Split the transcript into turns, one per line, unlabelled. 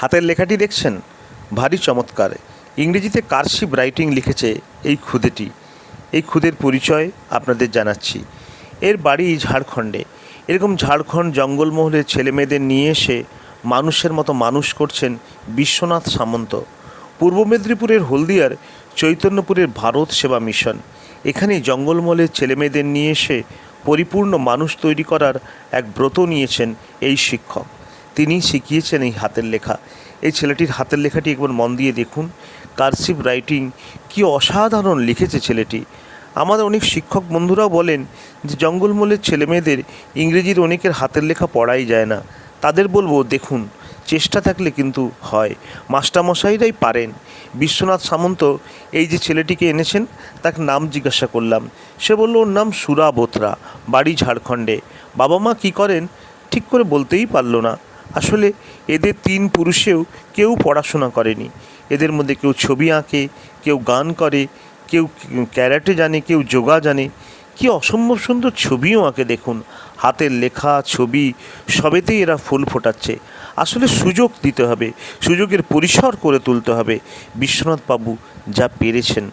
হাতের লেখাটি দেখছেন? ভারী চমৎকার। ইংরেজিতে কারশিপ রাইটিং লিখেছে এই খুদেটি। এই খুদের পরিচয় আপনাদের জানাচ্ছি। এর বাড়ি ঝাড়খণ্ডে। এরকম ঝাড়খণ্ড জঙ্গলমহলের ছেলেমেয়েদের নিয়ে এসে মানুষের মতো মানুষ করছেন বিশ্বনাথ সামন্ত। পূর্ব মেদিনীপুরের হলদিয়ার চৈতন্যপুরের ভারত সেবা মিশন। এখানে জঙ্গলমহলের ছেলেমেয়েদের নিয়ে এসে পরিপূর্ণ মানুষ তৈরি করার এক ব্রত নিয়েছেন এই শিক্ষক। তিনি শিখিয়েছেন এই হাতের লেখা। এই ছেলেটির হাতের লেখাটি একবার মন দিয়ে দেখুন। কারসিভ রাইটিং কি অসাধারণ লিখেছে ছেলেটি। আমাদের অনেক শিক্ষক বন্ধুরাও বলেন যে জঙ্গলমহলের ছেলেমেয়েদের ইংরেজির অনেকের হাতের লেখা পড়াই যায় না। তাদের বলব, দেখুন, চেষ্টা থাকলে কিন্তু হয়। মাস্টারমশাইরাই পারেন। বিশ্বনাথ সামন্ত এই যে ছেলেটিকে এনেছেন, তাকে নাম জিজ্ঞাসা করলাম। সে বলল, ওর নাম সুরা বোথরা বাড়ি ঝাড়খণ্ডে। বাবা মা কী করেন, ঠিক করে বলতেই পারল না। আসলে এদের তিন পুরুষেও কেউ পড়াশোনা করেনি। এদের মধ্যে কেউ ছবি আঁকে, কেউ গান করে, কেউ ক্যারাটে জানে, কেউ যোগা জানে। কি অসম্ভব সুন্দর ছবিও আঁকে দেখুন। হাতের লেখা, ছবি, সবেতেই এরা ফুল ফোটাচ্ছে। আসলে সুযোগ দিতে হবে, সুযোগের পরিসর করে তুলতে হবে। বিশ্বনাথ বাবু যা পেরেছেন।